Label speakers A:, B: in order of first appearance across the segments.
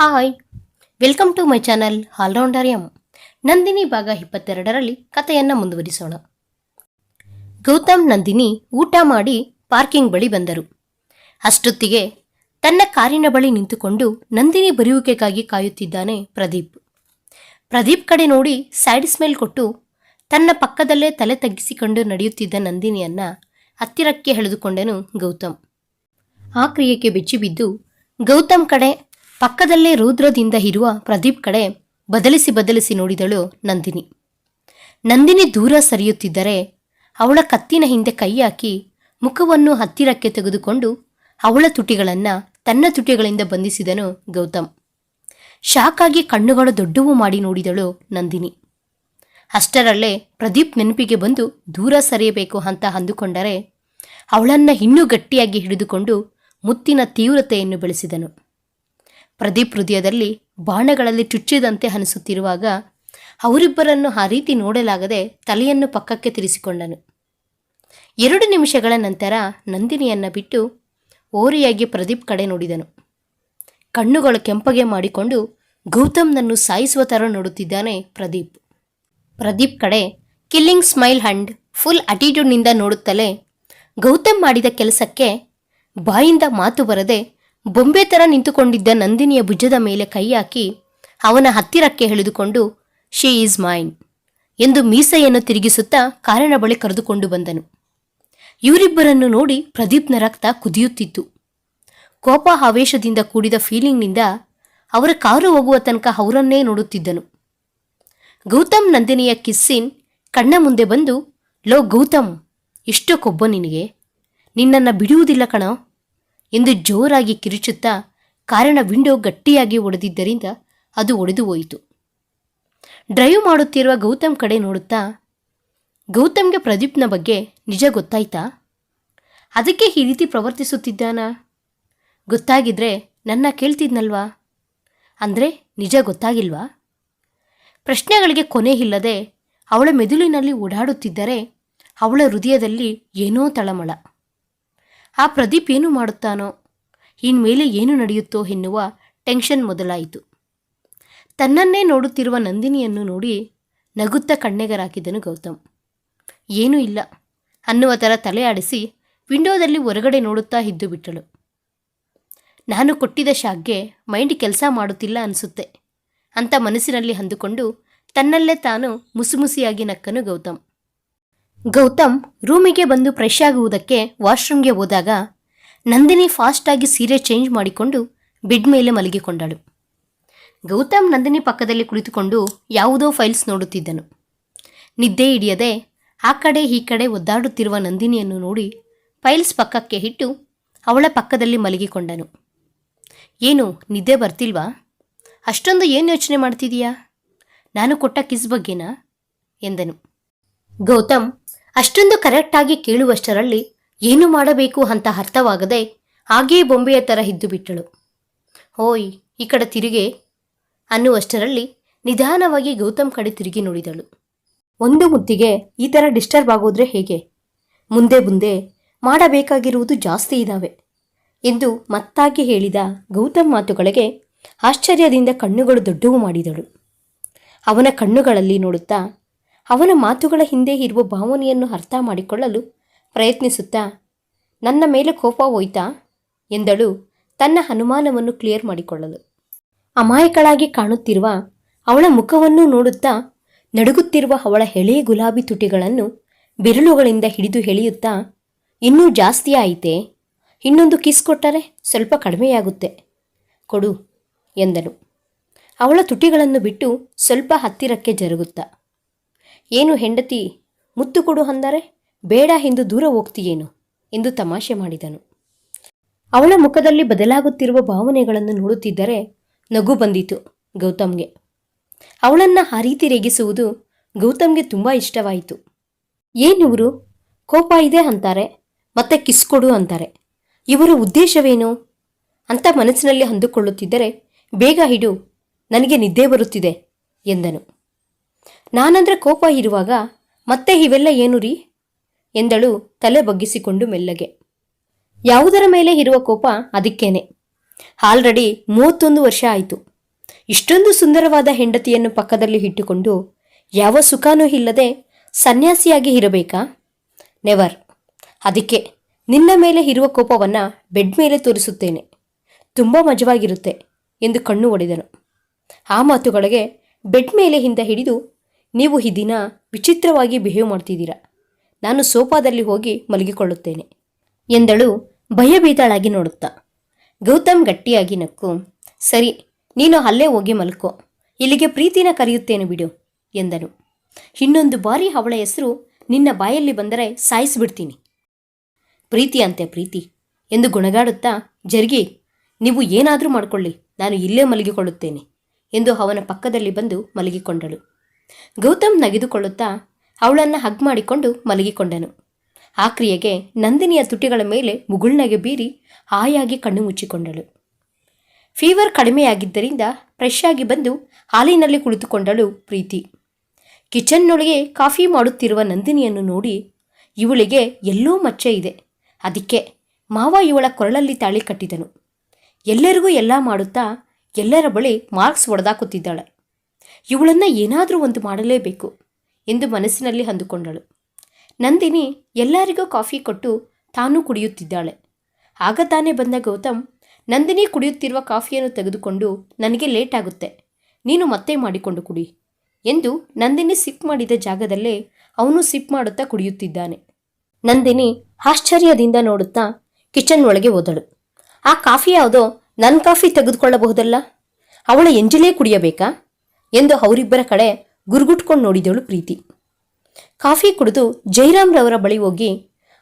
A: Hi, welcome to my channel allrounder M. Nandini ಭಾಗ ಇಪ್ಪತ್ತೆರಡರಲ್ಲಿ ಕಥೆಯನ್ನು ಮುಂದುವರಿಸೋಣ. ಗೌತಮ್ ನಂದಿನಿ ಊಟ ಮಾಡಿ ಪಾರ್ಕಿಂಗ್ ಬಳಿ ಬಂದರು. ಅಷ್ಟೊತ್ತಿಗೆ ತನ್ನ ಕಾರಿನ ಬಳಿ ನಿಂತುಕೊಂಡು ನಂದಿನಿ ಬರೆಯುವಿಕೆಗಾಗಿ ಕಾಯುತ್ತಿದ್ದಾನೆ ಪ್ರದೀಪ್. ಪ್ರದೀಪ್ ಕಡೆ ನೋಡಿ ಸೈಡ್ ಸ್ಮೆಲ್ ಕೊಟ್ಟು ತನ್ನ ಪಕ್ಕದಲ್ಲೇ ತಲೆ ತಗ್ಗಿಸಿಕೊಂಡು ನಡೆಯುತ್ತಿದ್ದ ನಂದಿನಿಯನ್ನ ಹತ್ತಿರಕ್ಕೆ ಎಳೆದುಕೊಂಡನು ಗೌತಮ್. ಆ ಕ್ರಿಯೆಗೆ ಬೆಚ್ಚಿಬಿದ್ದು ಗೌತಮ್ ಕಡೆ ಪಕ್ಕದಲ್ಲೇ ರುದ್ರದಿಂದ ಇರುವ ಪ್ರದೀಪ್ ಕಡೆ ಬದಲಿಸಿ ಬದಲಿಸಿ ನೋಡಿದಳು ನಂದಿನಿ. ನಂದಿನಿ ದೂರ ಸರಿಯುತ್ತಿದ್ದರೆ ಅವಳ ಕತ್ತಿನ ಹಿಂದೆ ಕೈ ಹಾಕಿ ಮುಖವನ್ನು ಹತ್ತಿರಕ್ಕೆ ತೆಗೆದುಕೊಂಡು ಅವಳ ತುಟಿಗಳನ್ನು ತನ್ನ ತುಟಿಗಳಿಂದ ಬಂಧಿಸಿದನು ಗೌತಮ್. ಶಾಕಾಗಿ ಕಣ್ಣುಗಳು ದೊಡ್ಡವು ಮಾಡಿ ನೋಡಿದಳು ನಂದಿನಿ. ಅಷ್ಟರಲ್ಲೇ ಪ್ರದೀಪ್ ನೆನಪಿಗೆ ಬಂದು ದೂರ ಸರಿಯಬೇಕು ಅಂತ ಅಂದುಕೊಂಡರೆ ಅವಳನ್ನು ಇನ್ನೂ ಗಟ್ಟಿಯಾಗಿ ಹಿಡಿದುಕೊಂಡು ಮುತ್ತಿನ ತೀವ್ರತೆಯನ್ನು ಬೆಳೆಸಿದನು. ಪ್ರದೀಪ್ ಹೃದಯದಲ್ಲಿ ಬಾಣಗಳಲ್ಲಿ ಚುಚ್ಚಿದಂತೆ ಅನಿಸುತ್ತಿರುವಾಗ ಅವರಿಬ್ಬರನ್ನು ಆ ರೀತಿ ನೋಡಲಾಗದೆ ತಲೆಯನ್ನು ಪಕ್ಕಕ್ಕೆ ತಿರಿಸಿಕೊಂಡನು. ಎರಡು ನಿಮಿಷಗಳ ನಂತರ ನಂದಿನಿಯನ್ನು ಬಿಟ್ಟು ಓರೆಯಾಗಿ ಪ್ರದೀಪ್ ಕಡೆ ನೋಡಿದನು. ಕಣ್ಣುಗಳು ಕೆಂಪಗೆ ಮಾಡಿಕೊಂಡು ಗೌತಮ್ನನ್ನು ಸಾಯಿಸುವ ಥರ ನೋಡುತ್ತಿದ್ದಾನೆ ಪ್ರದೀಪ್. ಪ್ರದೀಪ್ ಕಡೆ, ಕಿಲ್ಲಿಂಗ್ ಸ್ಮೈಲ್ ಹಂಡ್, ಫುಲ್ ಅಟಿಟ್ಯೂಡ್ನಿಂದ ನೋಡುತ್ತಲೇ, ಗೌತಮ್ ಮಾಡಿದ ಕೆಲಸಕ್ಕೆ ಬಾಯಿಂದ ಮಾತು ಬರದೆ ಬೊಂಬೆ ಥರ ನಿಂತುಕೊಂಡಿದ್ದ ನಂದಿನಿಯ ಭುಜದ ಮೇಲೆ ಕೈ ಹಾಕಿ ಅವನ ಹತ್ತಿರಕ್ಕೆ ಎಳೆದುಕೊಂಡು ಶಿ ಈಸ್ ಮೈನ್ ಎಂದು ಮೀಸೆಯನ್ನು ತಿರುಗಿಸುತ್ತಾ ಕಾರಿನ ಬಳಿ ಕರೆದುಕೊಂಡು ಬಂದನು. ಇವರಿಬ್ಬರನ್ನು ನೋಡಿ ಪ್ರದೀಪ್ನ ರಕ್ತ ಕುದಿಯುತ್ತಿತ್ತು. ಕೋಪ ಆವೇಶದಿಂದ ಕೂಡಿದ ಫೀಲಿಂಗ್ನಿಂದ ಅವರ ಕಾರು ಹೋಗುವ ತನಕ ಅವರನ್ನೇ ನೋಡುತ್ತಿದ್ದನು. ಗೌತಮ್ ನಂದಿನಿಯ ಕಿಸ್ಸಿನ್ ಕಣ್ಣ ಮುಂದೆ ಬಂದು, ಲೋ ಗೌತಮ್, ಇಷ್ಟು ಕೊಬ್ಬ ನಿನಗೆ? ನಿನ್ನನ್ನು ಬಿಡುವುದಿಲ್ಲ ಕಣೋ. ಎಂದು ಜೋರಾಗಿ ಕಿರುಚುತ್ತಾ ಕಾರಿನ ವಿಂಡೋ ಗಟ್ಟಿಯಾಗಿ ಒಡೆದಿದ್ದರಿಂದ ಅದು ಒಡೆದು ಹೋಯಿತು. ಡ್ರೈವ್ ಮಾಡುತ್ತಿರುವ ಗೌತಮ್ ಕಡೆ ನೋಡುತ್ತಾ, ಗೌತಮ್ಗೆ ಪ್ರದೀಪ್ನ ಬಗ್ಗೆ ನಿಜ ಗೊತ್ತಾಯ್ತಾ? ಅದಕ್ಕೆ ಈ ರೀತಿ ಪ್ರವರ್ತಿಸುತ್ತಿದ್ದಾನಾ? ಗೊತ್ತಾಗಿದ್ರೆ ನನ್ನ ಕೇಳ್ತಿದ್ನಲ್ವಾ? ಅಂದರೆ ನಿಜ ಗೊತ್ತಾಗಿಲ್ವಾ? ಪ್ರಶ್ನೆಗಳಿಗೆ ಕೊನೆ ಇಲ್ಲದೆ ಅವಳ ಮೆದುಳಿನಲ್ಲಿ ಓಡಾಡುತ್ತಿದ್ದರೆ ಅವಳ ಹೃದಯದಲ್ಲಿ ಏನೋ ತಳಮಳ. ಆ ಪ್ರದೀಪ್ ಏನು ಮಾಡುತ್ತಾನೋ? ಇನ್ಮೇಲೆ ಏನು ನಡೆಯುತ್ತೋ ಎನ್ನುವ ಟೆನ್ಷನ್ ಮೊದಲಾಯಿತು. ತನ್ನನ್ನೇ ನೋಡುತ್ತಿರುವ ನಂದಿನಿಯನ್ನು ನೋಡಿ ನಗುತ್ತ ಕಣ್ಣೆಗರಾಕಿದನು ಗೌತಮ್. ಏನೂ ಇಲ್ಲ. ಅನ್ನುವ ಥರ ತಲೆ ಆಡಿಸಿ ವಿಂಡೋದಲ್ಲಿ ಹೊರಗಡೆ ನೋಡುತ್ತಾ ಇದ್ದು ಬಿಟ್ಟಳು. ನಾನು ಕೊಟ್ಟಿದ್ದ ಶಾಕ್ಗೆ ಮೈಂಡ್ ಕೆಲಸ ಮಾಡುತ್ತಿಲ್ಲ ಅನಿಸುತ್ತೆ ಅಂತ ಮನಸ್ಸಿನಲ್ಲಿ ಅಂದುಕೊಂಡು ತನ್ನಲ್ಲೇ ತಾನು ಮುಸುಮುಸಿಯಾಗಿ ನಕ್ಕನು ಗೌತಮ್. ಗೌತಮ್ ರೂಮಿಗೆ ಬಂದು ಫ್ರೆಶ್ ಆಗುವುದಕ್ಕೆ ವಾಶ್ರೂಮ್ಗೆ ಹೋದಾಗ ನಂದಿನಿ ಫಾಸ್ಟಾಗಿ ಸೀರೆ ಚೇಂಜ್ ಮಾಡಿಕೊಂಡು ಬೆಡ್ ಮೇಲೆ ಮಲಗಿಕೊಂಡಳು. ಗೌತಮ್ ನಂದಿನಿ ಪಕ್ಕದಲ್ಲಿ ಕುಳಿತುಕೊಂಡು ಯಾವುದೋ ಫೈಲ್ಸ್ ನೋಡುತ್ತಿದ್ದನು. ನಿದ್ದೆ ಹಿಡಿಯದೆ ಆ ಕಡೆ ಈ ಕಡೆ ಒದ್ದಾಡುತ್ತಿರುವ ನಂದಿನಿಯನ್ನು ನೋಡಿ ಫೈಲ್ಸ್ ಪಕ್ಕಕ್ಕೆ ಇಟ್ಟು ಅವಳ ಪಕ್ಕದಲ್ಲಿ ಮಲಗಿಕೊಂಡನು. ಏನು, ನಿದ್ದೆ ಬರ್ತಿಲ್ವಾ? ಅಷ್ಟೊಂದು ಏನು ಯೋಚನೆ ಮಾಡ್ತಿದೀಯಾ ನಾನು ಕೊಟ್ಟ ಕಿಸ್ ಬಗ್ಗೆನಾ? ಎಂದನು. ಗೌತಮ್ ಅಷ್ಟೊಂದು ಕರೆಕ್ಟಾಗಿ ಕೇಳುವಷ್ಟರಲ್ಲಿ ಏನು ಮಾಡಬೇಕು ಅಂತ ಅರ್ಥವಾಗದೆ ಹಾಗೇ ಬೊಂಬೆಯ ಥರ ಇದ್ದು ಬಿಟ್ಟಳು. ಓಯ್ ಈ ಕಡೆ ತಿರುಗೆ ಅನ್ನುವಷ್ಟರಲ್ಲಿ ನಿಧಾನವಾಗಿ ಗೌತಮ್ ಕಡೆ ತಿರುಗಿ ನೋಡಿದಳು. ಒಂದು ಮುದ್ದಿಗೆ ಈ ಥರ ಡಿಸ್ಟರ್ಬ್ ಆಗೋದ್ರೆ ಹೇಗೆ? ಮುಂದೆ ಮುಂದೆ ಮಾಡಬೇಕಾಗಿರುವುದು ಜಾಸ್ತಿ ಇದ್ದಾವೆ ಎಂದು ಮತ್ತಾಗಿ ಹೇಳಿದ ಗೌತಮ್ ಮಾತುಗಳಿಗೆ ಆಶ್ಚರ್ಯದಿಂದ ಕಣ್ಣುಗಳು ದೊಡ್ಡವು ಮಾಡಿದಳು. ಅವನ ಕಣ್ಣುಗಳಲ್ಲಿ ನೋಡುತ್ತಾ ಅವನ ಮಾತುಗಳ ಹಿಂದೆ ಇರುವ ಭಾವನೆಯನ್ನು ಅರ್ಥ ಮಾಡಿಕೊಳ್ಳಲು ಪ್ರಯತ್ನಿಸುತ್ತಾ, ನನ್ನ ಮೇಲೆ ಕೋಪ ಹೋಯ್ತಾ? ಎಂದಳು. ತನ್ನ ಅನುಮಾನವನ್ನು ಕ್ಲಿಯರ್ ಮಾಡಿಕೊಳ್ಳಲು. ಅಮಾಯಕಳಾಗಿ ಕಾಣುತ್ತಿರುವ ಅವಳ ಮುಖವನ್ನು ನೋಡುತ್ತಾ, ನಡುಗುತ್ತಿರುವ ಅವಳ ಎಳೆ ಗುಲಾಬಿ ತುಟಿಗಳನ್ನು ಬೆರಳುಗಳಿಂದ ಹಿಡಿದು ಎಳೆಯುತ್ತಾ, ಇನ್ನೂ ಜಾಸ್ತಿ ಆಯಿತೆ? ಇನ್ನೊಂದು ಕಿಸ್ ಕೊಟ್ಟರೆ ಸ್ವಲ್ಪ ಕಡಿಮೆಯಾಗುತ್ತೆ. ಕೊಡು, ಎಂದನು. ಅವಳ ತುಟಿಗಳನ್ನು ಬಿಟ್ಟು ಸ್ವಲ್ಪ ಹತ್ತಿರಕ್ಕೆ ಜರುಗುತ್ತಾ. ಏನು ಹೆಂಡತಿ ಮುತ್ತು ಕೊಡು ಅಂದರೆ, ಬೇಡ ಎಂದು ದೂರ ಹೋಗ್ತೀಯೇನು ಎಂದು ತಮಾಷೆ ಮಾಡಿದನು. ಅವಳ ಮುಖದಲ್ಲಿ ಬದಲಾಗುತ್ತಿರುವ ಭಾವನೆಗಳನ್ನು ನೋಡುತ್ತಿದ್ದರೆ ನಗು ಬಂದಿತು ಗೌತಮ್ಗೆ. ಅವಳನ್ನು ಆ ರೀತಿ ರೇಗಿಸುವುದು ಗೌತಮ್ಗೆ ತುಂಬ ಇಷ್ಟವಾಯಿತು. ಏನಿವರು ಕೋಪ ಇದೆ ಅಂತಾರೆ, ಮತ್ತೆ ಕಿಸ್ ಕೊಡು ಅಂತಾರೆ. ಇವರ ಉದ್ದೇಶವೇನು? ಅಂತ ಮನಸ್ಸಿನಲ್ಲಿ ಅಂದುಕೊಳ್ಳುತ್ತಿದ್ದರೆ, ಬೇಗ ಹಿಡು, ನನಗೆ ನಿದ್ದೆ ಬರುತ್ತಿದೆ ಎಂದನು. ನಾನಂದ್ರೆ ಕೋಪ ಇರುವಾಗ, ಮತ್ತೆ ಇವೆಲ್ಲ ಏನು ರೀ? ಎಂದಳು ತಲೆ ಬಗ್ಗಿಸಿಕೊಂಡು ಮೆಲ್ಲಗೆ. ಯಾವುದರ ಮೇಲೆ ಇರುವ ಕೋಪ ಅದಕ್ಕೇನೆ. ಆಲ್ರೆಡಿ ಮೂವತ್ತೊಂದು ವರ್ಷ ಆಯಿತು. ಇಷ್ಟೊಂದು ಸುಂದರವಾದ ಹೆಂಡತಿಯನ್ನು ಪಕ್ಕದಲ್ಲಿ ಇಟ್ಟುಕೊಂಡು ಯಾವ ಸುಖಾನೂ ಇಲ್ಲದೆ ಸನ್ಯಾಸಿಯಾಗಿ ಇರಬೇಕಾ? ನೆವರ್. ಅದಕ್ಕೆ ನಿನ್ನ ಮೇಲೆ ಇರುವ ಕೋಪವನ್ನು ಬೆಡ್ ಮೇಲೆ ತೋರಿಸುತ್ತೇನೆ. ತುಂಬ ಮಜವಾಗಿರುತ್ತೆ, ಎಂದು ಕಣ್ಣು ಒಡೆದನು. ಆ ಮಾತುಗಳಿಗೆ ಬೆಡ್ ಮೇಲೆ ಹಿಂದ ಹಿಡಿದು ನೀವು ಈ ದಿನ ವಿಚಿತ್ರವಾಗಿ ಬಿಹೇವ್ ಮಾಡ್ತಿದ್ದೀರಾ? ನಾನು ಸೋಫಾದಲ್ಲಿ ಹೋಗಿ ಮಲಗಿಕೊಳ್ಳುತ್ತೇನೆ. ಎಂದಳು ಭಯಭೀತಳಾಗಿ ನೋಡುತ್ತಾ. ಗೌತಮ್ ಗಟ್ಟಿಯಾಗಿ ನಕ್ಕು, ಸರಿ, ನೀನು ಅಲ್ಲೇ ಹೋಗಿ ಮಲ್ಕೋ. ಇಲ್ಲಿಗೆ ಪ್ರೀತಿನ ಕರೆಯುತ್ತೇನೆ ಬಿಡು, ಎಂದನು. ಇನ್ನೊಂದು ಬಾರಿ ಅವಳ ಹೆಸರು ನಿನ್ನ ಬಾಯಲ್ಲಿ ಬಂದರೆ ಸಾಯಿಸಿಬಿಡ್ತೀನಿ. ಪ್ರೀತಿ ಅಂತೆ ಪ್ರೀತಿ, ಎಂದು ಗುಣಗಾಡುತ್ತಾ, ಜರ್ಗಿ, ನೀವು ಏನಾದರೂ ಮಾಡಿಕೊಳ್ಳಿ, ನಾನು ಇಲ್ಲೇ ಮಲಗಿಕೊಳ್ಳುತ್ತೇನೆ, ಎಂದು ಅವನ ಪಕ್ಕದಲ್ಲಿ ಬಂದು ಮಲಗಿಕೊಂಡಳು. ಗೌತಮ್ ನಗೆದುಕೊಳ್ಳುತ್ತಾ ಅವಳನ್ನು ಹಗ್ ಮಾಡಿಕೊಂಡು ಮಲಗಿಕೊಂಡನು. ಆ ಕ್ರಿಯೆಗೆ ನಂದಿನಿಯ ತುಟಿಗಳ ಮೇಲೆ ಮುಗುಳ್ನಗೆ ಬೀರಿ ಹಾಯಾಗಿ ಕಣ್ಣು ಮುಚ್ಚಿಕೊಂಡಳು. ಫೀವರ್ ಕಡಿಮೆಯಾಗಿದ್ದರಿಂದ ಫ್ರೆಶ್ ಆಗಿ ಬಂದು ಹಾಲಿನಲ್ಲಿ ಕುಳಿತುಕೊಂಡಳು ಪ್ರೀತಿ. ಕಿಚನ್ನೊಳಗೆ ಕಾಫಿ ಮಾಡುತ್ತಿರುವ ನಂದಿನಿಯನ್ನು ನೋಡಿ ಇವಳಿಗೆ ಎಲ್ಲೋ ಮಚ್ಚೆ ಇದೆ. ಅದಕ್ಕೆ ಮಾವ ಇವಳ ಕೊರಳಲ್ಲಿ ತಾಳಿ ಕಟ್ಟಿದನು. ಎಲ್ಲರಿಗೂ ಎಲ್ಲ ಮಾಡುತ್ತಾ ಎಲ್ಲರ ಬಳಿ ಮಾರ್ಕ್ಸ್ ಹೊಡೆದಾಕುತ್ತಿದ್ದಾಳೆ ಇವಳನ್ನು ಏನಾದರೂ ಒಂದು ಮಾಡಲೇಬೇಕು ಎಂದು ಮನಸ್ಸಿನಲ್ಲಿ ಅಂದುಕೊಂಡಳು. ನಂದಿನಿ ಎಲ್ಲರಿಗೂ ಕಾಫಿ ಕೊಟ್ಟು ತಾನೂ ಕುಡಿಯುತ್ತಿದ್ದಾಳೆ. ಆಗ ತಾನೇ ಬಂದ ಗೌತಮ್, ನಂದಿನಿ ಕುಡಿಯುತ್ತಿರುವ ಕಾಫಿಯನ್ನು ತೆಗೆದುಕೊಂಡು ನನಗೆ ಲೇಟ್ ಆಗುತ್ತೆ, ನೀನು ಮತ್ತೆ ಮಾಡಿಕೊಂಡು ಕುಡಿ ಎಂದು ನಂದಿನಿ ಸಿಪ್ ಮಾಡಿದ ಜಾಗದಲ್ಲೇ ಅವನು ಸಿಪ್ ಮಾಡುತ್ತಾ ಕುಡಿಯುತ್ತಿದ್ದಾನೆ. ನಂದಿನಿ ಆಶ್ಚರ್ಯದಿಂದ ನೋಡುತ್ತಾ ಕಿಚನ್ ಒಳಗೆ ಹೋದಳು. ಆ ಕಾಫಿ ಯಾವುದೋ ನನ್ನ ಕಾಫಿ ತೆಗೆದುಕೊಳ್ಳಬಹುದಲ್ಲ, ಅವಳ ಎಂಜಲೇ ಕುಡಿಯಬೇಕಾ? ಎಂದು ಅವರಿಬ್ಬರ ಕಡೆ ಗುರುಗುಟ್ಕೊಂಡು ನೋಡಿದಳು ಪ್ರೀತಿ. ಕಾಫಿ ಕುಡಿದು ಜೈರಾಮ್ರವರ ಬಳಿ ಹೋಗಿ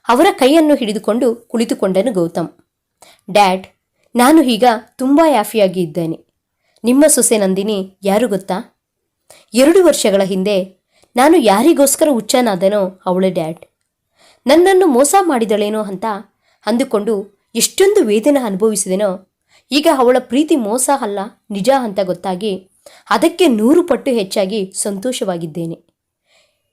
A: ಅವರ ಕೈಯನ್ನು ಹಿಡಿದುಕೊಂಡು ಕುಳಿತುಕೊಂಡನು ಗೌತಮ್. ಡ್ಯಾಡ್, ನಾನು ಈಗ ತುಂಬ ಯಾಫಿಯಾಗಿ ಇದ್ದೇನೆ. ನಿಮ್ಮ ಸೊಸೆ ನಂದಿನಿ ಯಾರು ಗೊತ್ತಾ? ಎರಡು ವರ್ಷಗಳ ಹಿಂದೆ ನಾನು ಯಾರಿಗೋಸ್ಕರ ಹುಚ್ಚನಾದನೋ ಅವಳ ಡ್ಯಾಡ್. ನನ್ನನ್ನು ಮೋಸ ಮಾಡಿದಳೇನೋ ಅಂತ ಅಂದುಕೊಂಡು ಎಷ್ಟೊಂದು ವೇದನೆ ಅನುಭವಿಸಿದೆನೋ, ಈಗ ಅವಳ ಪ್ರೀತಿ ಮೋಸ ಅಲ್ಲ, ನಿಜ ಅಂತ ಗೊತ್ತಾಗಿ ಅದಕ್ಕೆ ನೂರು ಪಟ್ಟು ಹೆಚ್ಚಾಗಿ ಸಂತೋಷವಾಗಿದ್ದೇನೆ.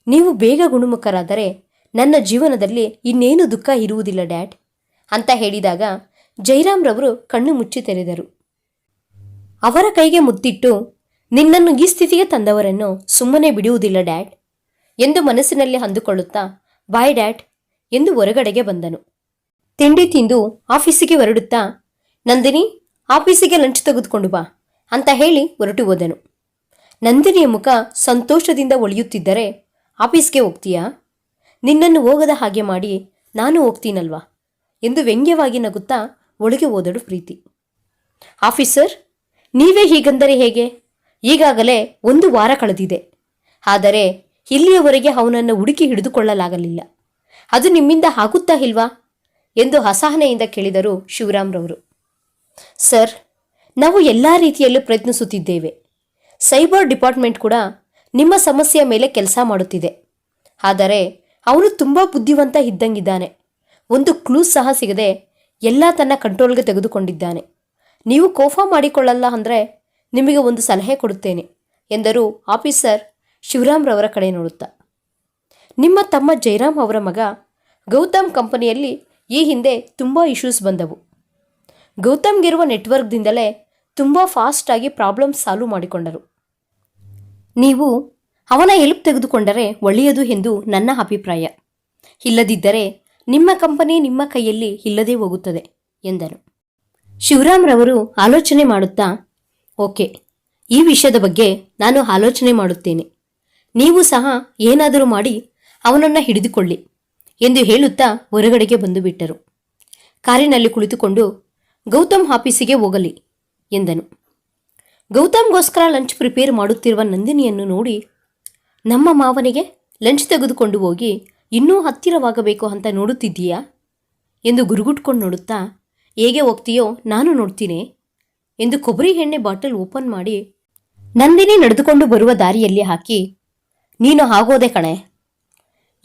A: ನೀವು ಬೇಗ ಗುಣಮುಖರಾದರೆ ನನ್ನ ಜೀವನದಲ್ಲಿ ಇನ್ನೇನು ದುಃಖ ಇರುವುದಿಲ್ಲ, ಡ್ಯಾಡ್, ಅಂತ ಹೇಳಿದಾಗ ಜೈರಾಮ್ರವರು ಕಣ್ಣು ಮುಚ್ಚಿ ತೆರೆದರು. ಅವರ ಕೈಗೆ ಮುತ್ತಿಟ್ಟು, ನಿನ್ನನ್ನು ಈ ಸ್ಥಿತಿಗೆ ತಂದವರನ್ನು ಸುಮ್ಮನೆ ಬಿಡುವುದಿಲ್ಲ, ಡ್ಯಾಡ್, ಎಂದು ಮನಸ್ಸಿನಲ್ಲಿ ಅಂದುಕೊಳ್ಳುತ್ತಾ, ಬಾಯ್, ಡ್ಯಾಡ್, ಎಂದು ಹೊರಗಡೆಗೆ ಬಂದನು. ತಿಂಡಿ ತಿಂದು ಆಫೀಸಿಗೆ ಹೊರಡುತ್ತಾ, ನಂದಿನಿ, ಆಫೀಸಿಗೆ ಲಂಚ್ ತೆಗೆದುಕೊಂಡು ಬಾ. ಅಂತ ಹೇಳಿ ಹೊರಟು ಹೋದನು. ನಂದಿನಿಯ ಮುಖ ಸಂತೋಷದಿಂದ ಒಳಿಯುತ್ತಿದ್ದರೆ, ಆಫೀಸ್ಗೆ ಹೋಗ್ತೀಯಾ? ನಿನ್ನನ್ನು ಹೋಗದ ಹಾಗೆ ಮಾಡಿ ನಾನು ಹೋಗ್ತೀನಲ್ವಾ? ಎಂದು ವ್ಯಂಗ್ಯವಾಗಿ ನಗುತ್ತಾ ಒಳಗೆ ಹೋದಳು ಪ್ರೀತಿ. ಆಫೀಸರ್, ನೀವೇ ಹೀಗಂದರೆ ಹೇಗೆ? ಈಗಾಗಲೇ ಒಂದು ವಾರ ಕಳೆದಿದೆ. ಆದರೆ ಇಲ್ಲಿಯವರೆಗೆ ಅವನನ್ನು ಹುಡುಕಿ ಹಿಡಿದುಕೊಳ್ಳಲಾಗಲಿಲ್ಲ. ಅದು ನಿಮ್ಮಿಂದ ಆಗುತ್ತಾ ಇಲ್ವಾ? ಎಂದು ಅಸಹನೆಯಿಂದ ಕೇಳಿದರು ಶಿವರಾಮ್ರವರು. ಸರ್ ನಾವು ಎಲ್ಲ ರೀತಿಯಲ್ಲೂ ಪ್ರಯತ್ನಿಸುತ್ತಿದ್ದೇವೆ. ಸೈಬರ್ ಡಿಪಾರ್ಟ್ಮೆಂಟ್ ಕೂಡ ನಿಮ್ಮ ಸಮಸ್ಯೆಯ ಮೇಲೆ ಕೆಲಸ ಮಾಡುತ್ತಿದೆ. ಆದರೆ ಅವನು ತುಂಬ ಬುದ್ಧಿವಂತ ಇದ್ದಂಗಿದ್ದಾನೆ. ಒಂದು ಕ್ಲೂಸ್ ಸಹ ಸಿಗದೆ ಎಲ್ಲ ತನ್ನ ಕಂಟ್ರೋಲ್ಗೆ ತೆಗೆದುಕೊಂಡಿದ್ದಾನೆ. ನೀವು ಕೋಫ ಮಾಡಿಕೊಳ್ಳಲ್ಲ ಅಂದರೆ ನಿಮಗೆ ಒಂದು ಸಲಹೆ ಕೊಡುತ್ತೇನೆ, ಎಂದರು ಆಫೀಸರ್ ಶಿವರಾಮ್ರವರ ಕಡೆ ನೋಡುತ್ತಾ. ನಿಮ್ಮ ತಮ್ಮ ಜೈರಾಮ್ ಅವರ ಮಗ ಗೌತಮ್ ಕಂಪನಿಯಲ್ಲಿ ಈ ಹಿಂದೆ ತುಂಬ ಇಶ್ಯೂಸ್ ಬಂದವು. ಗೌತಮ್ಗಿರುವ ನೆಟ್ವರ್ಕ್ದಿಂದಲೇ ತುಂಬ ಫಾಸ್ಟಾಗಿ ಪ್ರಾಬ್ಲಮ್ ಸಾಲ್ವ್ ಮಾಡಿಕೊಂಡರು. ನೀವು ಅವನ ಹೆಲ್ಪ್ ತೆಗೆದುಕೊಂಡರೆ ಒಳ್ಳೆಯದು ಎಂದು ನನ್ನ ಅಭಿಪ್ರಾಯ. ಇಲ್ಲದಿದ್ದರೆ ನಿಮ್ಮ ಕಂಪನಿ ನಿಮ್ಮ ಕೈಯಲ್ಲಿ ಇಲ್ಲದೇ ಹೋಗುತ್ತದೆ, ಎಂದರು. ಶಿವರಾಮ್ರವರು ಆಲೋಚನೆ ಮಾಡುತ್ತಾ, ಓಕೆ, ಈ ವಿಷಯದ ಬಗ್ಗೆ ನಾನು ಆಲೋಚನೆ ಮಾಡುತ್ತೇನೆ. ನೀವು ಸಹ ಏನಾದರೂ ಮಾಡಿ ಅವನನ್ನು ಹಿಡಿದುಕೊಳ್ಳಿ, ಎಂದು ಹೇಳುತ್ತಾ ಹೊರಗಡೆಗೆ ಬಂದುಬಿಟ್ಟರು. ಕಾರಿನಲ್ಲಿ ಕುಳಿತುಕೊಂಡು ಗೌತಮ್ ಆಫೀಸಿಗೆ ಹೋಗಲಿ ಎಂದನು. ಗೌತಮ್ಗೋಸ್ಕರ ಲಂಚ್ ಪ್ರಿಪೇರ್ ಮಾಡುತ್ತಿರುವ ನಂದಿನಿಯನ್ನು ನೋಡಿ ನಮ್ಮ ಮಾವನಿಗೆ ಲಂಚ್ ತೆಗೆದುಕೊಂಡು ಹೋಗಿ ಇನ್ನೂ ಹತ್ತಿರವಾಗಬೇಕು ಅಂತ ನೋಡುತ್ತಿದ್ದೀಯಾ ಎಂದು ಗುರುಗುಟ್ಕೊಂಡು ನೋಡುತ್ತಾ, ಹೇಗೆ ಹೋಗ್ತೀಯೋ ನಾನು ನೋಡ್ತೀನಿ ಎಂದು ಕೊಬ್ಬರಿ ಎಣ್ಣೆ ಬಾಟಲ್ ಓಪನ್ ಮಾಡಿ ನಂದಿನಿ ನಡೆದುಕೊಂಡು ಬರುವ ದಾರಿಯಲ್ಲಿ ಹಾಕಿ, ನೀನು ಆಗೋದೆ ಕಣೆ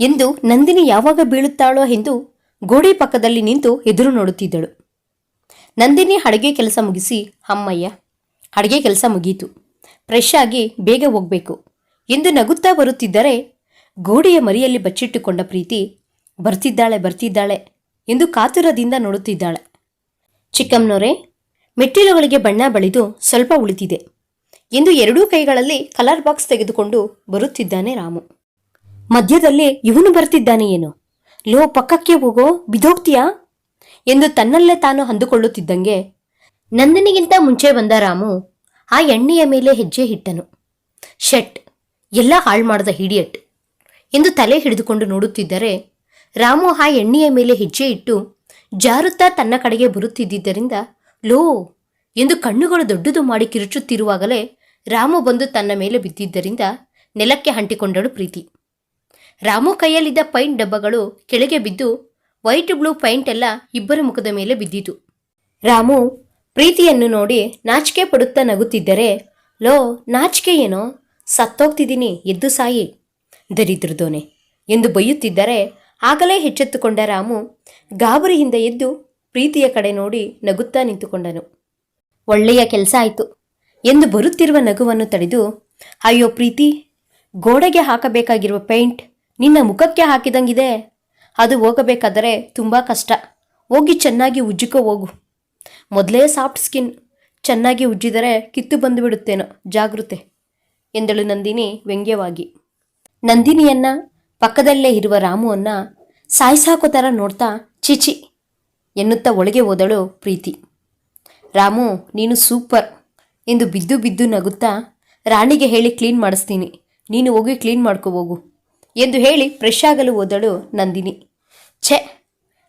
A: ಎಂದು ನಂದಿನಿ ಯಾವಾಗ ಬೀಳುತ್ತಾಳೋ ಎಂದು ಗೋಡೆ ಪಕ್ಕದಲ್ಲಿ ನಿಂತು ಎದುರು ನೋಡುತ್ತಿದ್ದಳು. ನಂದಿನಿ ಅಡುಗೆ ಕೆಲಸ ಮುಗಿಸಿ, ಅಮ್ಮಯ್ಯ, ಅಡುಗೆ ಕೆಲಸ ಮುಗೀತು. ಫ್ರೆಶ್ ಆಗಿ ಬೇಗ ಹೋಗ್ಬೇಕು. ಎಂದು ನಗುತ್ತಾ ಬರುತ್ತಿದ್ದರೆ ಗೋಡೆಯ ಮರಿಯಲ್ಲಿ ಬಚ್ಚಿಟ್ಟುಕೊಂಡ ಪ್ರೀತಿ, ಬರ್ತಿದ್ದಾಳೆ ಬರ್ತಿದ್ದಾಳೆ ಎಂದು ಕಾತುರದಿಂದ ನೋಡುತ್ತಿದ್ದಾಳೆ. ಚಿಕ್ಕಮ್ಮನೋರೆ, ಮೆಟ್ಟಿಲುಗಳಿಗೆ ಬಣ್ಣ ಬಳಿದು ಸ್ವಲ್ಪ ಉಳಿದಿದೆ ಎಂದು ಎರಡೂ ಕೈಗಳಲ್ಲಿ ಕಲರ್ ಬಾಕ್ಸ್ ತೆಗೆದುಕೊಂಡು ಬರುತ್ತಿದ್ದಾನೆ ರಾಮು. ಮಧ್ಯದಲ್ಲಿ ಇವನು ಬರ್ತಿದ್ದಾನೆ ಏನು? ಲೋ, ಪಕ್ಕಕ್ಕೆ ಹೋಗೋ ಬಿದೋಗ್ತೀಯಾ ಎಂದು ತನ್ನಲ್ಲೇ ತಾನು ಅಂದುಕೊಳ್ಳುತ್ತಿದ್ದಂಗೆ ನಂದಿನಿಗಿಂತ ಮುಂಚೆ ಬಂದ ರಾಮು ಆ ಎಣ್ಣೆಯ ಮೇಲೆ ಹೆಜ್ಜೆ ಇಟ್ಟನು. ಶೆಟ್ ಎಲ್ಲ ಹಾಳು ಮಾಡಿದ ಹಿಡಿಯಟ್ ಎಂದು ತಲೆ ಹಿಡಿದುಕೊಂಡು ನೋಡುತ್ತಿದ್ದರೆ ರಾಮು ಆ ಎಣ್ಣೆಯ ಮೇಲೆ ಹೆಜ್ಜೆ ಇಟ್ಟು ಜಾರುತ್ತಾ ತನ್ನ ಕಡೆಗೆ ಬರುತ್ತಿದ್ದರಿಂದ ಲೋ ಎಂದು ಕಣ್ಣುಗಳು ದೊಡ್ಡದು ಮಾಡಿ ಕಿರುಚುತ್ತಿರುವಾಗಲೇ ರಾಮು ಬಂದು ತನ್ನ ಮೇಲೆ ಬಿದ್ದಿದ್ದರಿಂದ ನೆಲಕ್ಕೆ ಅಂಟಿಕೊಂಡಳು ಪ್ರೀತಿ. ರಾಮು ಕೈಯಲ್ಲಿದ್ದ ಪೈಂಟ್ ಡಬ್ಬಗಳು ಕೆಳಗೆ ಬಿದ್ದು ವೈಟ್ ಬ್ಲೂ ಪೈಂಟ್ ಎಲ್ಲ ಇಬ್ಬರ ಮುಖದ ಮೇಲೆ ಬಿದ್ದಿತು. ರಾಮು ಪ್ರೀತಿಯನ್ನು ನೋಡಿ ನಾಚಿಕೆ ಪಡುತ್ತಾ ನಗುತ್ತಿದ್ದರೆ, ಲೋ, ನಾಚಿಕೆ ಏನೋ? ಸತ್ತೋಗ್ತಿದ್ದೀನಿ, ಎದ್ದು ಸಾಯಿ. ದರಿದ್ರದೋನೆ ಎಂದು ಬೈಯುತ್ತಿದ್ದರೆ, ಆಗಲೇ ಹೆಚ್ಚೆತ್ತುಕೊಂಡ ರಾಮು ಗಾಬರಿಯಿಂದ ಎದ್ದು ಪ್ರೀತಿಯ ಕಡೆ ನೋಡಿ ನಗುತ್ತಾ ನಿಂತುಕೊಂಡನು. ಒಳ್ಳೆಯ ಕೆಲಸ ಆಯಿತು ಎಂದು ಬರುತ್ತಿರುವ ನಗುವನ್ನು ತಡೆದು, ಅಯ್ಯೋ ಪ್ರೀತಿ, ಗೋಡೆಗೆ ಹಾಕಬೇಕಾಗಿರುವ ಪೇಂಟ್ ನಿನ್ನ ಮುಖಕ್ಕೆ ಹಾಕಿದಂಗಿದೆ. ಅದು ಹೋಗಬೇಕಾದರೆ ತುಂಬ ಕಷ್ಟ. ಹೋಗಿ ಚೆನ್ನಾಗಿ ಉಜ್ಜಿಕೋ ಹೋಗು. ಮೊದಲೇ ಸಾಫ್ಟ್ ಸ್ಕಿನ್. ಚೆನ್ನಾಗಿ ಉಜ್ಜಿದರೆ ಕಿತ್ತು ಬಂದುಬಿಡುತ್ತೇನೋ. ಜಾಗೃತೆ. ಎಂದಳು ನಂದಿನಿ ವ್ಯಂಗ್ಯವಾಗಿ. ನಂದಿನಿಯನ್ನ ಪಕ್ಕದಲ್ಲೇ ಇರುವ ರಾಮುವನ್ನ ಸಾಯಿಸಾಕೋ ಥರ ನೋಡ್ತಾ ಚಿಚಿ ಎನ್ನುತ್ತಾ ಒಳಗೆ ಹೋದಳು ಪ್ರೀತಿ. ರಾಮು, ನೀನು ಸೂಪರ್ ಎಂದು ಬಿದ್ದು ಬಿದ್ದು ನಗುತ್ತಾ ರಾಣಿಗೆ ಹೇಳಿ ಕ್ಲೀನ್ ಮಾಡಿಸ್ತೀನಿ. ನೀನು ಹೋಗಿ ಕ್ಲೀನ್ ಮಾಡ್ಕೊ ಹೋಗು. ಎಂದು ಹೇಳಿ ಫ್ರೆಶ್ ಆಗಲು ಹೋದಳು ನಂದಿನಿ. ಛೆ,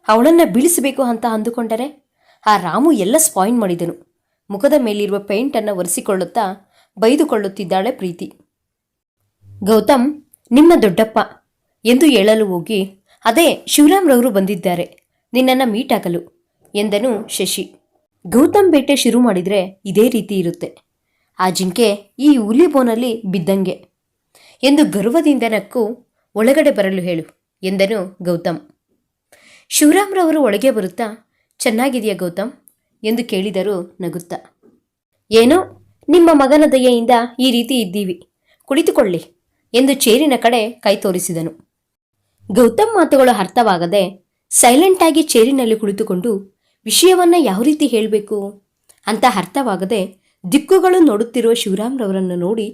A: ಅವಳನ್ನು ಬೀಳಿಸಬೇಕು ಅಂತ ಅಂದುಕೊಂಡರೆ ಆ ರಾಮು ಎಲ್ಲ ಸ್ಪಾಯಿನ್ ಮಾಡಿದನು. ಮುಖದ ಮೇಲಿರುವ ಪೇಂಟನ್ನು ಒರೆಸಿಕೊಳ್ಳುತ್ತಾ ಬೈದುಕೊಳ್ಳುತ್ತಿದ್ದಾಳೆ ಪ್ರೀತಿ. ಗೌತಮ್, ನಿಮ್ಮ ದೊಡ್ಡಪ್ಪ ಎಂದು ಹೇಳಲು ಹೋಗಿ, ಅದೇ ಶಿವರಾಮ್ರವರು ಬಂದಿದ್ದಾರೆ, ನಿನ್ನನ್ನು ಮೀಟ್ ಆಗಲು ಎಂದನು ಶಶಿ. ಗೌತಮ್ ಬೇಟೆ ಶುರು ಮಾಡಿದರೆ ಇದೇ ರೀತಿ ಇರುತ್ತೆ. ಆ ಜಿಂಕೆ ಈ ಹುಲಿ ಬೋನಲ್ಲಿ ಬಿದ್ದಂಗೆ ಎಂದು ಗರ್ವದಿಂದ ನಕ್ಕು ಒಳಗಡೆ ಬರಲು ಹೇಳು, ಎಂದನು ಗೌತಮ್. ಶಿವರಾಮ್ರವರು ಒಳಗೆ ಬರುತ್ತಾ, ಚೆನ್ನಾಗಿದೆಯಾ ಗೌತಮ್? ಎಂದು ಕೇಳಿದರು ನಗುತ್ತಾ. ಏನೋ, ನಿಮ್ಮ ಮಗನ ದಯೆಯಿಂದ ಈ ರೀತಿ ಇದ್ದೀವಿ, ಕುಳಿತುಕೊಳ್ಳಿ, ಎಂದು ಚೇರಿನ ಕಡೆ ಕೈ ತೋರಿಸಿದನು. ಗೌತಮ್ ಮಾತುಗಳು ಅರ್ಥವಾಗದೆ, ಸೈಲೆಂಟ್ ಆಗಿ ಚೇರಿನಲ್ಲಿ ಕುಳಿತುಕೊಂಡು, ವಿಷಯವನ್ನ ಯಾವ ರೀತಿ ಹೇಳಬೇಕು? ಅಂತ ಅರ್ಥವಾಗದೆ, ದಿಕ್ಕುಗಳು ನೋಡುತ್ತಿರುವ ಶಿವರಾಮ್ರವರನ್ನು ನೋಡಿ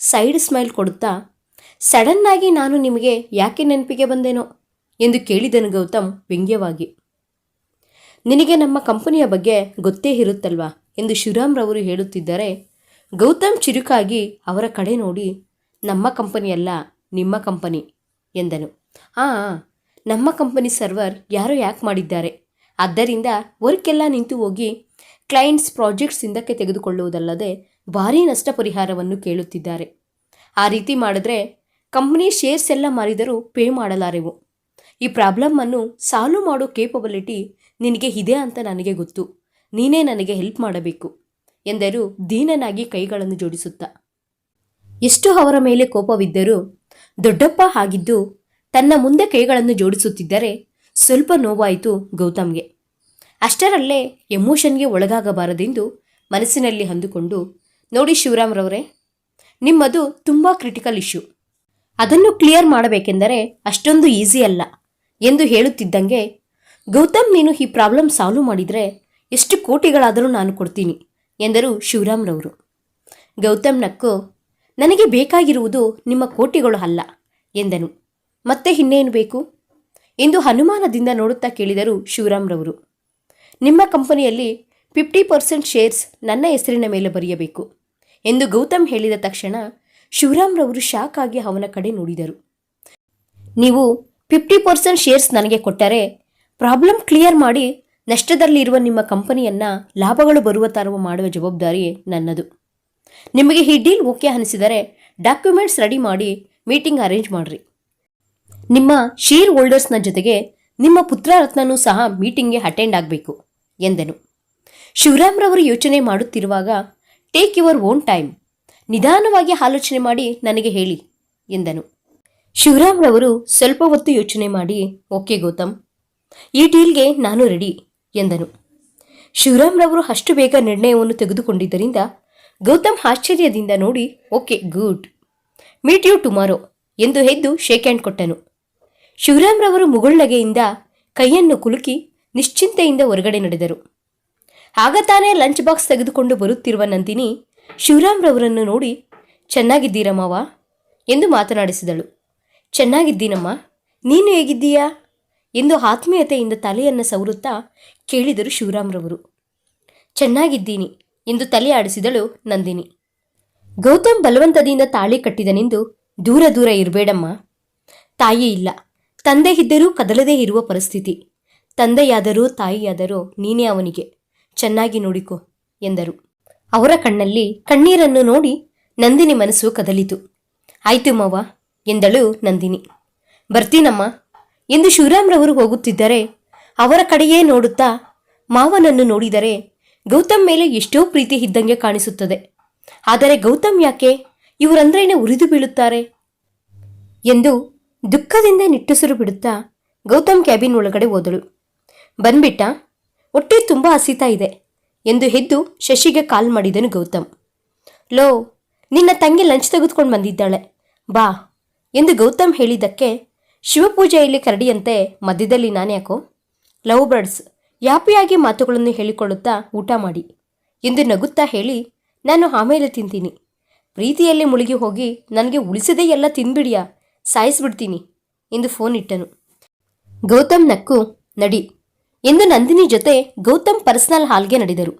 A: ಸೈಡ್ ಸ್ಮೈಲ್ ಕೊಡುತ್ತಾ ಸಡನ್ ಆಗಿ ನಾನು ನಿಮಗೆ ಯಾಕೆ ನೆನಪಿಗೆ ಬಂದೇನೋ ಎಂದು ಕೇಳಿದನು ಗೌತಮ್ ವ್ಯಂಗ್ಯವಾಗಿ. ನಿನಗೆ ನಮ್ಮ ಕಂಪನಿಯ ಬಗ್ಗೆ ಗೊತ್ತೇ ಇರುತ್ತಲ್ವಾ ಎಂದು ಶಿವರಾಮ್ರವರು ಹೇಳುತ್ತಿದ್ದರೆ, ಗೌತಮ್ ಚಿರುಕಾಗಿ ಅವರ ಕಡೆ ನೋಡಿ, ನಮ್ಮ ಕಂಪನಿಯಲ್ಲ ನಿಮ್ಮ ಕಂಪನಿ ಎಂದನು. ಆ, ನಮ್ಮ ಕಂಪನಿ ಸರ್ವರ್ ಯಾರು ಯಾಕೆ ಮಾಡಿದ್ದಾರೆ. ಆದ್ದರಿಂದ ವರ್ಕ್ ಎಲ್ಲ ನಿಂತು ಹೋಗಿ ಕ್ಲೈಂಟ್ಸ್ ಪ್ರಾಜೆಕ್ಟ್ಸ್ ಹಿಂದಕ್ಕೆ ತೆಗೆದುಕೊಳ್ಳುವುದಲ್ಲದೆ ಭಾರೀ ನಷ್ಟ ಪರಿಹಾರವನ್ನು ಕೇಳುತ್ತಿದ್ದಾರೆ. ಆ ರೀತಿ ಮಾಡಿದ್ರೆ ಕಂಪನಿ ಶೇರ್ಸ್ ಎಲ್ಲ ಮಾರಿದರೂ ಪೇ ಮಾಡಲಾರೆವು. ಈ ಪ್ರಾಬ್ಲಮ್ಮನ್ನು ಸಾಲ್ವ್ ಮಾಡೋ ಕೇಪಬಿಲಿಟಿ ನಿನಗೆ ಇದೆ ಅಂತ ನನಗೆ ಗೊತ್ತು. ನೀನೇ ನನಗೆ ಹೆಲ್ಪ್ ಮಾಡಬೇಕು ಎಂದರು ದೀನನಾಗಿ ಕೈಗಳನ್ನು ಜೋಡಿಸುತ್ತಾ. ಎಷ್ಟು ಅವರ ಮೇಲೆ ಕೋಪವಿದ್ದರೂ ದೊಡ್ಡಪ್ಪ ಆಗಿದ್ದು ತನ್ನ ಮುಂದೆ ಕೈಗಳನ್ನು ಜೋಡಿಸುತ್ತಿದ್ದರೆ ಸ್ವಲ್ಪ ನೋವಾಯಿತು ಗೌತಮ್ಗೆ. ಅಷ್ಟರಲ್ಲೇ ಎಮೋಷನ್ಗೆ ಒಳಗಾಗಬಾರದೆಂದು ಮನಸ್ಸಿನಲ್ಲಿ ಅಂದುಕೊಂಡು, ನೋಡಿ ಶಿವರಾಮ್ರವರೇ, ನಿಮ್ಮದು ತುಂಬ ಕ್ರಿಟಿಕಲ್ ಇಶ್ಯೂ ಅದನ್ನು ಕ್ಲಿಯರ್ ಮಾಡಬೇಕೆಂದರೆ ಅಷ್ಟೊಂದು ಈಸಿ ಅಲ್ಲ ಎಂದು ಹೇಳುತ್ತಿದ್ದಂಗೆ, ಗೌತಮ್, ನೀನು ಈ ಪ್ರಾಬ್ಲಮ್ ಸಾಲ್ವ್ ಮಾಡಿದರೆ ಎಷ್ಟು ಕೋಟಿಗಳಾದರೂ ನಾನು ಕೊಡ್ತೀನಿ ಎಂದರು ಶಿವರಾಮ್ರವರು. ಗೌತಮ್ ನಕ್ಕು ನನಗೆ ಬೇಕಾಗಿರುವುದು ನಿಮ್ಮ ಕೋಟಿಗಳು ಅಲ್ಲ ಎಂದನು. ಮತ್ತೆ ಇನ್ನೇನು ಬೇಕು? ಎಂದು ಅನುಮಾನದಿಂದ ನೋಡುತ್ತಾ ಕೇಳಿದರು ಶಿವರಾಮ್ರವರು. ನಿಮ್ಮ ಕಂಪನಿಯಲ್ಲಿ ಫಿಫ್ಟಿ ಪರ್ಸೆಂಟ್ ಶೇರ್ಸ್ ನನ್ನ ಹೆಸರಿನ ಮೇಲೆ ಬರೆಯಬೇಕು ಎಂದು ಗೌತಮ್ ಹೇಳಿದ ತಕ್ಷಣ ಶಿವರಾಮ್ರವರು ಶಾಕ್ ಆಗಿ ಅವನ ಕಡೆ ನೋಡಿದರು. ನೀವು ಫಿಫ್ಟಿ ಪರ್ಸೆಂಟ್ ಶೇರ್ಸ್ ನನಗೆ ಕೊಟ್ಟರೆ ಪ್ರಾಬ್ಲಮ್ ಕ್ಲಿಯರ್ ಮಾಡಿ ನಷ್ಟದಲ್ಲಿರುವ ನಿಮ್ಮ ಕಂಪನಿಯನ್ನ ಲಾಭಗಳು ಬರುವ ತರುವ ಮಾಡುವ ಜವಾಬ್ದಾರಿ ನನ್ನದು. ನಿಮಗೆ ಈ ಡೀಲ್ ಓಕೆ ಅನಿಸಿದರೆ ಡಾಕ್ಯುಮೆಂಟ್ಸ್ ರೆಡಿ ಮಾಡಿ ಮೀಟಿಂಗ್ ಅರೇಂಜ್ ಮಾಡ್ರಿ. ನಿಮ್ಮ ಶೇರ್ ಹೋಲ್ಡರ್ಸ್ನ ಜೊತೆಗೆ ನಿಮ್ಮ ಪುತ್ರರತ್ನನೂ ಸಹ ಮೀಟಿಂಗ್ಗೆ ಅಟೆಂಡ್ ಆಗಬೇಕು ಎಂದನು. ಶಿವರಾಮ್ರವರು ಯೋಚನೆ ಮಾಡುತ್ತಿರುವಾಗ ಟೇಕ್ ಯುವರ್ ಓನ್ ಟೈಮ್ ನಿಧಾನವಾಗಿ ಆಲೋಚನೆ ಮಾಡಿ ನನಗೆ ಹೇಳಿ ಎಂದನು. ಶಿವರಾಮ್ರವರು ಸ್ವಲ್ಪ ಹೊತ್ತು ಯೋಚನೆ ಮಾಡಿ, ಓಕೆ ಗೌತಮ್, ಈ ಡೀಲ್ಗೆ ನಾನು ರೆಡಿ ಎಂದನು. ಶಿವರಾಮ್ರವರು ಅಷ್ಟು ಬೇಗ ನಿರ್ಣಯವನ್ನು ತೆಗೆದುಕೊಂಡಿದ್ದರಿಂದ ಗೌತಮ್ ಆಶ್ಚರ್ಯದಿಂದ ನೋಡಿ, okay good, meet you tomorrow ಎಂದು ಎದ್ದು ಶೇಕ್ ಹ್ಯಾಂಡ್ ಕೊಟ್ಟನು. ಶಿವರಾಮ್ರವರು ಮುಗುಳ್ನಗೆಯಿಂದ ಕೈಯನ್ನು ಕುಲುಕಿ ನಿಶ್ಚಿಂತೆಯಿಂದ ಹೊರಗಡೆ ನಡೆದರು. ಆಗ ತಾನೇ ಲಂಚ್ ಬಾಕ್ಸ್ ತೆಗೆದುಕೊಂಡು ಬರುತ್ತಿರುವ ನಂದಿನಿ ಶಿವರಾಮ್ರವರನ್ನು ನೋಡಿ ಚೆನ್ನಾಗಿದ್ದೀರಮ್ಮವ ಎಂದು ಮಾತನಾಡಿಸಿದಳು. ಚೆನ್ನಾಗಿದ್ದೀನಮ್ಮ. ನೀನು ಹೇಗಿದ್ದೀಯಾ? ಎಂದು ಆತ್ಮೀಯತೆಯಿಂದ ತಲೆಯನ್ನು ಸವರುತ್ತಾ ಕೇಳಿದರು ಶಿವರಾಮ್ರವರು. ಚೆನ್ನಾಗಿದ್ದೀನಿ ಎಂದು ತಲೆ ಆಡಿಸಿದಳು ನಂದಿನಿ. ಗೌತಮ್ ಬಲವಂತದಿಂದ ತಾಳಿ ಕಟ್ಟಿದನೆಂದು ದೂರ ದೂರ ಇರಬೇಡಮ್ಮ. ತಾಯಿ ಇಲ್ಲ. ತಂದೆ ಇದ್ದರೂ ಕದಲದೇ ಇರುವ ಪರಿಸ್ಥಿತಿ. ತಂದೆಯಾದರೂ ತಾಯಿಯಾದರೂ ನೀನೇ ಅವನಿಗೆ. ಚೆನ್ನಾಗಿ ನೋಡಿಕೊ ಎಂದರು. ಅವರ ಕಣ್ಣಲ್ಲಿ ಕಣ್ಣೀರನ್ನು ನೋಡಿ ನಂದಿನಿ ಮನಸ್ಸು ಕದಲಿತು. ಆಯ್ತು ಮವ, ಎಂದಳು ನಂದಿನಿ. ಬರ್ತೀನಮ್ಮ ಎಂದು ಶಿವರಾಮ್ರವರು ಹೋಗುತ್ತಿದ್ದರೆ ಅವರ ಕಡೆಯೇ ನೋಡುತ್ತಾ ಮಾವನನ್ನು ನೋಡಿದರೆ ಗೌತಮ್ ಮೇಲೆ ಎಷ್ಟೋ ಪ್ರೀತಿ ಇದ್ದಂಗೆ ಕಾಣಿಸುತ್ತದೆ. ಆದರೆ ಗೌತಮ್ ಯಾಕೆ ಇವರಂದ್ರೇನೆ ಉರಿದು ಬೀಳುತ್ತಾರೆ? ಎಂದು ದುಃಖದಿಂದ ನಿಟ್ಟುಸಿರು ಬಿಡುತ್ತಾ ಗೌತಮ್ ಕ್ಯಾಬಿನ್ ಒಳಗಡೆ ಹೋದಳು. ಬಂದ್ಬಿಟ್ಟ. ಹೊಟ್ಟೆ ತುಂಬ ಹಸಿತಾ ಇದೆ. ಎಂದು ಹೆದ್ದು ಶಶಿಗೆ ಕಾಲ್ ಮಾಡಿದನು ಗೌತಮ್. ಲೋ, ನಿನ್ನ ತಂಗಿ ಲಂಚ್ ತೆಗೆದುಕೊಂಡು ಬಂದಿದ್ದಾಳೆ. ಬಾ ಎಂದು ಗೌತಮ್ ಹೇಳಿದ್ದಕ್ಕೆ ಶಿವಪೂಜೆಯಲ್ಲಿ ಕರಡಿಯಂತೆ ಮಧ್ಯದಲ್ಲಿ ನಾನ್ಯಾಕೋ? ಲವ್ ಬರ್ಡ್ಸ್, ಯಾಪಿಯಾಗಿ ಮಾತುಗಳನ್ನು ಹೇಳಿಕೊಳ್ಳುತ್ತಾ ಊಟ ಮಾಡಿ ಎಂದು ನಗುತ್ತಾ ಹೇಳಿ, ನಾನು ಆಮೇಲೆ ತಿಂತೀನಿ. ಪ್ರೀತಿಯಲ್ಲಿ ಮುಳುಗಿ ಹೋಗಿ ನನಗೆ ಉಳಿಸದೇ ಎಲ್ಲ ತಿನ್ಬಿಡಿಯಾ, ಸಾಯಿಸ್ಬಿಡ್ತೀನಿ ಎಂದು ಫೋನ್ ಇಟ್ಟನು. ಗೌತಮ್ ನಕ್ಕು, ನಡಿ. ಎಂದು ನಂದಿನಿ ಜೊತೆ ಗೌತಮ್ ಪರ್ಸನಲ್ ಹಾಲ್ಗೆ ನಡೆದರು.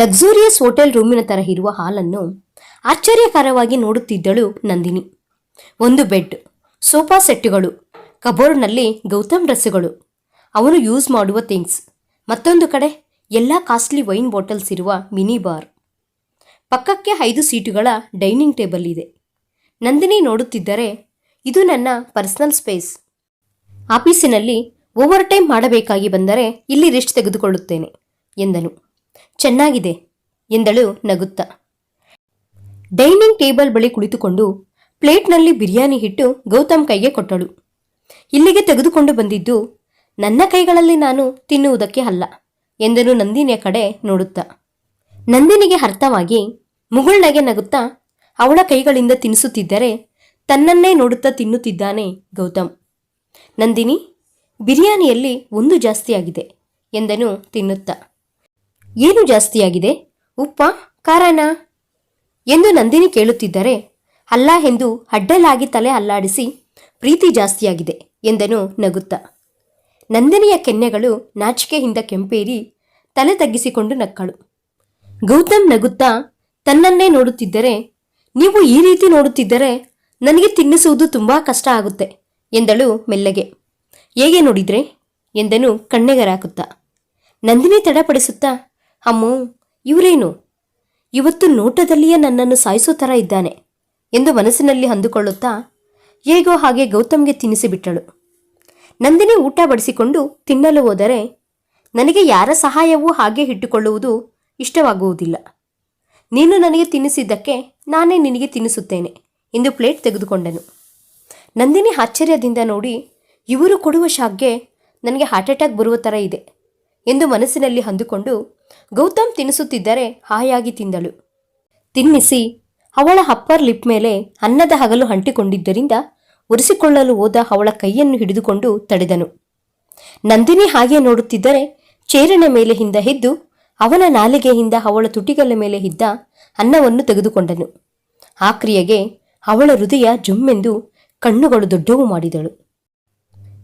A: ಲಕ್ಸುರಿಯಸ್ ಹೋಟೆಲ್ ರೂಮಿನ ತರ ಇರುವ ಹಾಲನ್ನು ಆಶ್ಚರ್ಯಕರವಾಗಿ ನೋಡುತ್ತಿದ್ದಳು ನಂದಿನಿ. ಒಂದು ಬೆಡ್, ಸೋಫಾ ಸೆಟ್ಟುಗಳು, ಕಬೋರ್ಡ್ನಲ್ಲಿ ಗೌತಮ್ ಡ್ರೆಸ್ಸುಗಳು, ಅವನು ಯೂಸ್ ಮಾಡುವ ಥಿಂಗ್ಸ್, ಮತ್ತೊಂದು ಕಡೆ ಎಲ್ಲ ಕಾಸ್ಟ್ಲಿ ವೈನ್ ಬಾಟಲ್ಸ್ ಇರುವ ಮಿನಿ ಬಾರ್. ಪಕ್ಕಕ್ಕೆ ಐದು ಸೀಟುಗಳ ಡೈನಿಂಗ್ ಟೇಬಲ್ ಇದೆ. ನಂದಿನಿ ನೋಡುತ್ತಿದ್ದರೆ, ಇದು ನನ್ನ ಪರ್ಸನಲ್ ಸ್ಪೇಸ್. ಆಫೀಸಿನಲ್ಲಿ ಓವರ್ ಟೈಮ್ ಮಾಡಬೇಕಾಗಿ ಬಂದರೆ ಇಲ್ಲಿ ರೆಸ್ಟ್ ತೆಗೆದುಕೊಳ್ಳುತ್ತೇನೆ, ಎಂದನು. ಚೆನ್ನಾಗಿದೆ, ಎಂದಳು ನಗುತ್ತಾ. ಡೈನಿಂಗ್ ಟೇಬಲ್ ಬಳಿ ಕುಳಿತುಕೊಂಡು ಪ್ಲೇಟ್ನಲ್ಲಿ ಬಿರಿಯಾನಿ ಹಿಟ್ಟು ಗೌತಮ್ ಕೈಗೆ ಕೊಟ್ಟಳು. ಇಲ್ಲಿಗೆ ತೆಗೆದುಕೊಂಡು ಬಂದಿದ್ದು, ನನ್ನ ಕೈಗಳಲ್ಲಿ ನಾನು ತಿನ್ನುವುದಕ್ಕೆ ಅಲ್ಲ, ಎಂದನು ನಂದಿನಿಯ ಕಡೆ ನೋಡುತ್ತಾ. ನಂದಿನಿಗೆ ಅರ್ಥವಾಗಿ ಮುಗುಳ್ನಗೆ ನಗುತ್ತಾ, ಅವಳ ಕೈಗಳಿಂದ ತಿನ್ನಿಸುತ್ತಿದ್ದರೆ ತನ್ನನ್ನೇ ನೋಡುತ್ತಾ ತಿನ್ನುತ್ತಿದ್ದಾನೆ ಗೌತಮ್. ನಂದಿನಿ ಬಿರಿಯಾನಿಯಲ್ಲಿ ಒಂದು ಜಾಸ್ತಿಯಾಗಿದೆ ಎಂದನು ತಿನ್ನುತ್ತಾ. ಏನು ಜಾಸ್ತಿಯಾಗಿದೆ? ಉಪ್ಪ? ಖಾರನಾ? ಎಂದು ನಂದಿನಿ ಕೇಳುತ್ತಿದ್ದರೆ, ಅಲ್ಲ ಎಂದು ಅಡ್ಡಲಾಗಿ ತಲೆ ಅಲ್ಲಾಡಿಸಿ, ಪ್ರೀತಿ ಜಾಸ್ತಿಯಾಗಿದೆ ಎಂದನು ನಗುತ್ತಾ. ನಂದಿನಿಯ ಕೆನ್ನೆಗಳು ನಾಚಿಕೆಯಿಂದ ಕೆಂಪೇರಿ ತಲೆ ತಗ್ಗಿಸಿಕೊಂಡು ನಕ್ಕಳು. ಗೌತಮ್ ನಗುತ್ತಾ, ತನ್ನನ್ನೇ ನೋಡುತ್ತಿದ್ದರೆ, ನೀವು ಈ ರೀತಿ ನೋಡುತ್ತಿದ್ದರೆ ನನಗೆ ತಿನ್ನಿಸುವುದು ತುಂಬಾ ಕಷ್ಟ ಆಗುತ್ತೆ ಎಂದಳು ಮೆಲ್ಲಗೆ. ಹೇಗೆ ನೋಡಿದ್ರೆ? ಎಂದನು ಕಣ್ಣೆಗರಾಕುತ್ತ. ನಂದಿನಿ ತಡಪಡಿಸುತ್ತಾ, ಅಮ್ಮೋ, ಇವರೇನು? ಇವತ್ತು ನೋಟದಲ್ಲಿಯೇ ನನ್ನನ್ನು ಸಾಯಿಸೋ ಥರ ಇದ್ದಾನೆ, ಎಂದು ಮನಸ್ಸಿನಲ್ಲಿ ಅಂದುಕೊಳ್ಳುತ್ತಾ ಹೇಗೋ ಹಾಗೆ ಗೌತಮ್ಗೆ ತಿನ್ನಿಸಿಬಿಟ್ಟಳು. ನಂದಿನಿ ಊಟ ಬಡಿಸಿಕೊಂಡು ತಿನ್ನಲು ಹೋದರೆ ನನಗೆ ಯಾರ ಸಹಾಯವೂ ಹಾಗೆ ಇಟ್ಟುಕೊಳ್ಳುವುದು ಇಷ್ಟವಾಗುವುದಿಲ್ಲ. ನೀನು ನನಗೆ ತಿನ್ನಿಸಿದ್ದಕ್ಕೆ ನಾನೇ ನಿನಗೆ ತಿನ್ನಿಸುತ್ತೇನೆ, ಎಂದು ಪ್ಲೇಟ್ ತೆಗೆದುಕೊಂಡನು. ನಂದಿನಿ ಆಶ್ಚರ್ಯದಿಂದ ನೋಡಿ ಇವರು ಕೊಡುವ ಶಾಕ್ಗೆ ನನಗೆ ಹಾರ್ಟ್ ಅಟ್ಯಾಕ್ ಬರುವ ಥರ ಇದೆ ಎಂದು ಮನಸ್ಸಿನಲ್ಲಿ ಅಂದುಕೊಂಡು ಗೌತಮ್ ತಿನ್ನಿಸುತ್ತಿದ್ದರೆ ಹಾಯಾಗಿ ತಿಂದಳು. ತಿನ್ನಿಸಿ, ಅವಳ ಅಪ್ಪರ್ ಲಿಪ್ ಮೇಲೆ ಅನ್ನದ ಹಗಲು ಅಂಟಿಕೊಂಡಿದ್ದರಿಂದ ಒರೆಸಿಕೊಳ್ಳಲು ಹೋದ ಅವಳ ಕೈಯನ್ನು ಹಿಡಿದುಕೊಂಡು ತಡೆದನು. ನಂದಿನಿ ಹಾಗೆ ನೋಡುತ್ತಿದ್ದರೆ ಚೇರಿನ ಮೇಲೆ ಹಿಂದ ಎದ್ದು ಅವನ ನಾಲಿಗೆಯಿಂದ ಅವಳ ತುಟಿಗಲ ಮೇಲೆ ಇದ್ದ ಅನ್ನವನ್ನು ತೆಗೆದುಕೊಂಡನು. ಆ ಕ್ರಿಯೆಗೆ ಅವಳ ಹೃದಯ ಜುಮ್ಮೆಂದು ಕಣ್ಣುಗಳು ದೊಡ್ಡವು ಮಾಡಿದಳು.